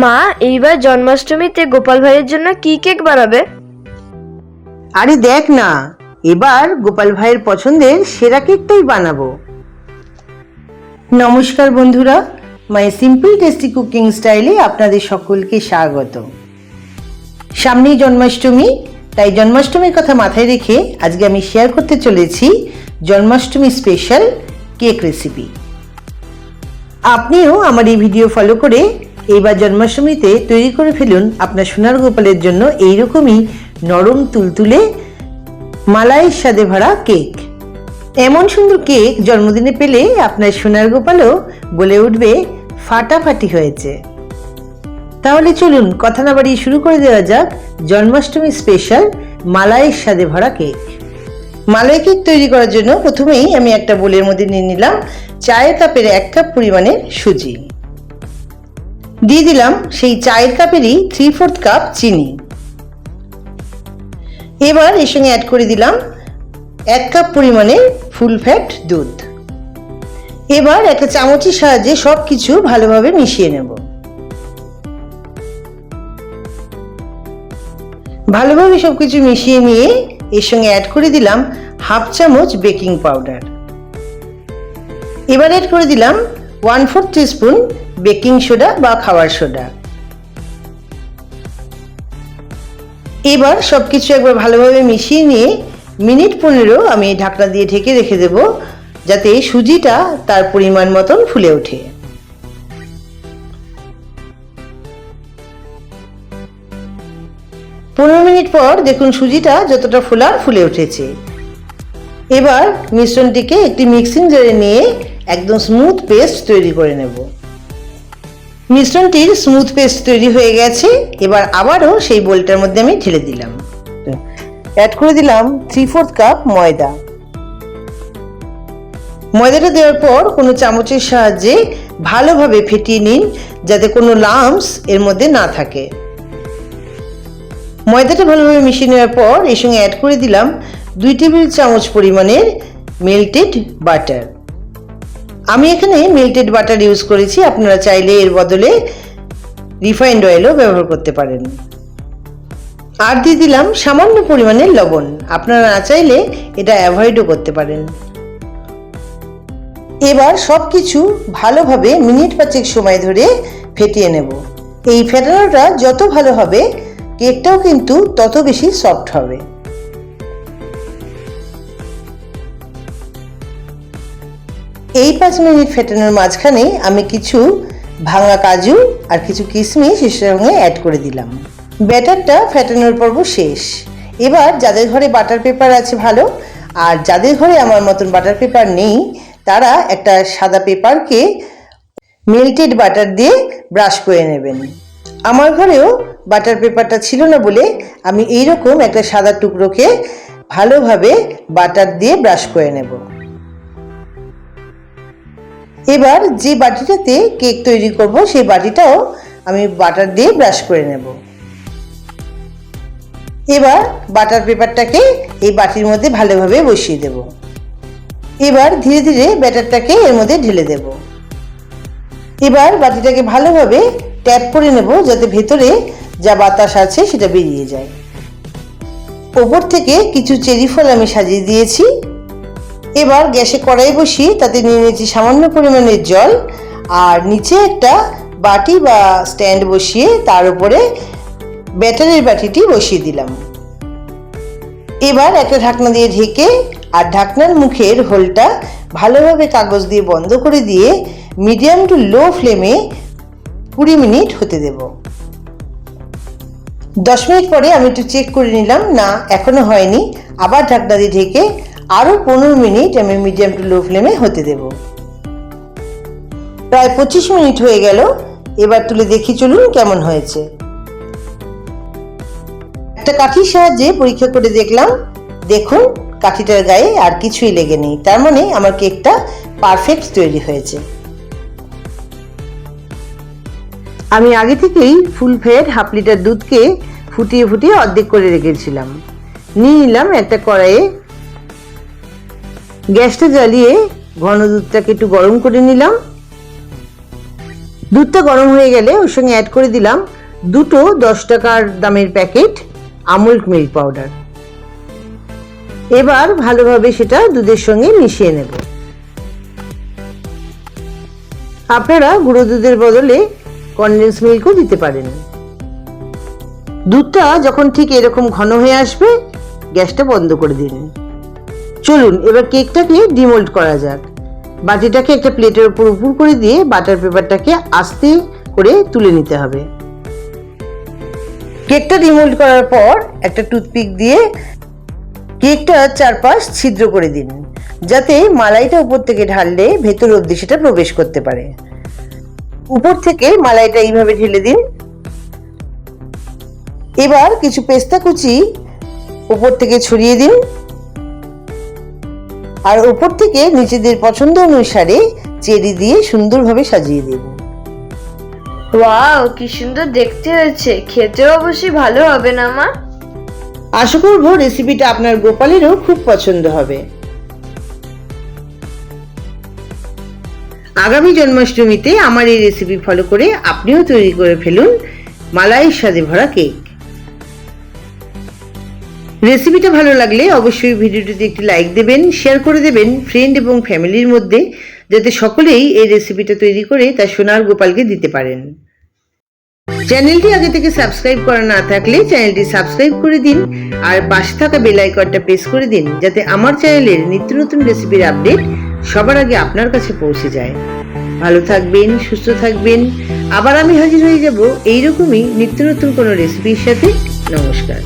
মা, এইবার জন্মাষ্টমীতে গোপাল ভাইয়ের জন্য কি কেক বানাবে? আরে দেখ না, এবার গোপাল ভাইয়ের পছন্দের সেরা কেকটাই বানাবো। নমস্কার বন্ধুরা, মাই সিম্পল টেস্টি কুকিং স্টাইলে আপনাদের সকলকে স্বাগত। সামনেই জন্মাষ্টমী, তাই জন্মাষ্টমীর কথা মাথায় রেখে আজকে আমি শেয়ার করতে চলেছি জন্মাষ্টমী স্পেশাল কেক রেসিপি আপনিও আমার এই ভিডিও ফলো করে এইবার জন্মাষ্টমীতে তৈরি করে ফেলুন আপনার সোনার গোপালের জন্য এইরকমই নরম তুলতুলে মালাইয়ের স্বাদে ভরা কেক। এমন সুন্দর কেক জন্মদিনে পেলে আপনার সোনার গোপালও বলে উঠবে ফাটাফাটি হয়েছে। তাহলে চলুন কথা না বাড়িয়ে শুরু করে দেওয়া যাক জন্মাষ্টমী স্পেশাল মালাইয়ের স্বাদে ভরা কেক। মালাই কেক তৈরি করার জন্য প্রথমেই আমি একটা বোলের মধ্যে নিয়ে নিলাম চায়ের কাপের এক কাপ পরিমাণের সুজি। দিয়ে দিলাম সেই চায়ের কাপেরই থ্রি ফোর্থ কাপ চিনি। এবার এর সঙ্গে অ্যাড করে দিলাম এক কাপ পরিমাণে ফুল ফ্যাট দুধ। এবার একটা চামচের সাহায্যে সব কিছু ভালোভাবে মিশিয়ে নেব। ভালোভাবে সব কিছু মিশিয়ে নিয়ে এর সঙ্গে অ্যাড করে দিলাম হাফ চামচ বেকিং পাউডার এবার অ্যাড করে দিলাম one four spoon baking soda বা খাওয়ার সোডা। এবার সব কিছু একবার ভালোভাবে মিশিয়ে নিয়ে মিনিট পনেরো আমি ঢাকনা দিয়ে ঢেকে রেখে দেব, যাতে সুজিটা তার পরিমাণ মতন ফুলে ওঠে। পনেরো মিনিট পর দেখুন সুজিটা যতটা ফোলার ফুলে উঠেছে। এবার মিশ্রণটিকে একটি মিক্সিং জারে নিয়ে একদম স্মুথ পেস্ট তৈরি করে নেব। মিশ্রণটির স্মুথ পেস্ট তৈরি হয়ে গেছে। এবার আবারও সেই বোলটার মধ্যে আমি ঢেলে দিলাম। অ্যাড করে দিলাম থ্রি ফোর্থ কাপ ময়দা। ময়দাটা দেওয়ার পর কোনো চামচের সাহায্যে ভালোভাবে ফেটিয়ে নিন, যাতে কোনো লামস এর মধ্যে না থাকে। ময়দাটা ভালোভাবে মিশিয়ে নেওয়ার পর এর সঙ্গে অ্যাড করে দিলাম দুই টেবিল চামচ পরিমাণের মেল্টেড বাটার আমি এখানে মেল্টেড বাটার ইউজ করেছি, আপনারা চাইলে এর বদলে রিফাইন্ড অয়েলও ব্যবহার করতে পারেন। আর দিয়ে দিলাম সামান্য পরিমাণের লবণ, আপনারা না চাইলে এটা অ্যাভয়েডও করতে পারেন। এবার সব কিছু ভালোভাবে মিনিট পাঁচেক সময় ধরে ফেটিয়ে নেব। এই ফেটানোটা যত ভালো হবে কেকটাও কিন্তু তত বেশি সফট হবে। এই পাঁচ মিনিট ফেটানোর মাঝখানে আমি কিছু ভাঙা কাজু আর কিছু কিশমিশ এর সঙ্গে অ্যাড করে দিলাম। ব্যাটারটা ফেটানোর পর্ব শেষ। এবার যাদের ঘরে বাটার পেপার আছে ভালো, আর যাদের ঘরে আমার মতন বাটার পেপার নেই, তারা একটা সাদা পেপারকে মেল্টেড বাটার দিয়ে ব্রাশ করে নেবেন। আমার ঘরেও বাটার পেপারটা ছিল না বলে আমি এইরকম একটা সাদা টুকরোকে ভালোভাবে বাটার দিয়ে ব্রাশ করে নেব। এবার যে বাটিটাতে কেক তৈরি করব, সেই বাটিটাও আমি বাটার দিয়ে ব্রাশ করে নেব। এবার বাটার পেপারটাকে এই বাটির মধ্যে ভালোভাবে বসিয়ে দেব। এবার ধীরে ধীরে ব্যাটারটাকে এর মধ্যে ঢেলে দেব। এবার বাটিটাকে ভালোভাবে ট্যাপ করে নেব, যাতে ভেতরে যা বাতাস আছে সেটা বেরিয়ে যায়। ওপর থেকে কিছু চেরি ফল আমি সাজিয়ে দিয়েছি। এবার গ্যাসে কড়াই বসিয়ে তাতে নিয়ে নিয়েছি সামান্য পরিমাণের জল, আর নিচে একটা বাটি বা স্ট্যান্ড বসিয়ে তার উপরে ব্যাটারের বাটিটি বসিয়ে দিলাম। এবার একটা ঢাকনা দিয়ে ঢেকে আর ঢাকনার মুখের হোলটা ভালোভাবে কাগজ দিয়ে বন্ধ করে দিয়ে মিডিয়াম টু লো ফ্লেমে কুড়ি মিনিট হতে দেব। দশ মিনিট পরে আমি একটু চেক করে নিলাম, না এখনও হয়নি। আবার ঢাকনা দিয়ে ঢেকে আরও পনেরো মিনিট আমি মিডিয়াম টু লো ফ্লেমে হতে দেব। প্রায় পঁচিশ মিনিট হয়ে গেল, এবার তুলে দেখি চলুন কেমন হয়েছে। একটা কাঠির সাহায্যে পরীক্ষা করে দেখলাম, দেখুন কাঠিটার গায়ে আর কিছুই লেগে নেই, তার মানে আমার কেকটা পারফেক্ট তৈরি হয়েছে। আমি আগে থেকেই ফুল ফেড হাফ লিটার দুধকে ফুটিয়ে ফুটিয়ে অর্ধেক করে রেখেছিলাম। নিয়ে নিলাম একটা কড়াইয়ে গ্যাসটা জ্বালিয়ে ঘন দুধটাকে একটু গরম করে নিলাম। দুধটা গরম হয়ে গেলে ওর সঙ্গে অ্যাড করে দিলাম দুটো দশ টাকার দামের প্যাকেট আমুল মিল্ক পাউডার এবার ভালোভাবে সেটা দুধের সঙ্গে মিশিয়ে নেব। আপনারা গুঁড়ো দুধের বদলে কনডেন্স মিল্কও দিতে পারেন। দুধটা যখন ঠিক এরকম ঘন হয়ে আসবে, গ্যাসটা বন্ধ করে দিন। চলুন, এবার কেকটাকে ডিমোল্ড করা যাক। বাটিটাকে একটা প্লেটের উপর উপর করে দিয়ে বাটার পেপারটাকে আস্তে করে তুলে নিতে হবে। কেকটা ডিমোল্ড করার পর একটা টুথপিক দিয়ে কেকটার চারপাশ ছিদ্র করে দিন, যাতে মালাইটা উপর থেকে ঢাললে ভেতর অবধি সেটা প্রবেশ করতে পারে। উপর থেকে মালাইটা এইভাবে ঢেলে দিন। এবার কিছু পেস্তা কুচি উপর থেকে ছড়িয়ে দিন। আর উপর থেকে নিজেদের পছন্দ অনুসারে চেরি দিয়ে সুন্দরভাবে সাজিয়ে দিন ওয়াও কি সুন্দর দেখতে হয়েছে। খেতেও অবশ্যই ভালো হবে না মা? আশা করব রেসিপিটা আপনার গোপালেরও খুব পছন্দ হবে। আগামী জন্মাষ্টমীতে আমার এই রেসিপি ফলো করে আপনিও তৈরি করে ফেলুন মালাইয়ের স্বাদে ভরা কেক রেসিপিটা ভালো লাগলে অবশ্যই ভিডিওটিতে একটি লাইক দেবেন শেয়ার করে দেবেন ফ্রেন্ড এবং ফ্যামিলির মধ্যে, যাতে সকলেই এই রেসিপিটা তৈরি করে তার সোনার গোপালকে দিতে পারেন। চ্যানেলটি আগে থেকে সাবস্ক্রাইব করা না থাকলে চ্যানেলটি সাবস্ক্রাইব করে দিন, আর পাশে থাকা বেল আইকনটা প্রেস করে দিন, যাতে আমার চ্যানেলের নিত্য নতুন রেসিপির আপডেট সবার আগে আপনার কাছে পৌঁছে যায়। ভালো থাকবেন, সুস্থ থাকবেন, আবার আমি হাজির হয়ে যাব এইরকমই নিত্য নতুন কোনো রেসিপির সাথে। নমস্কার।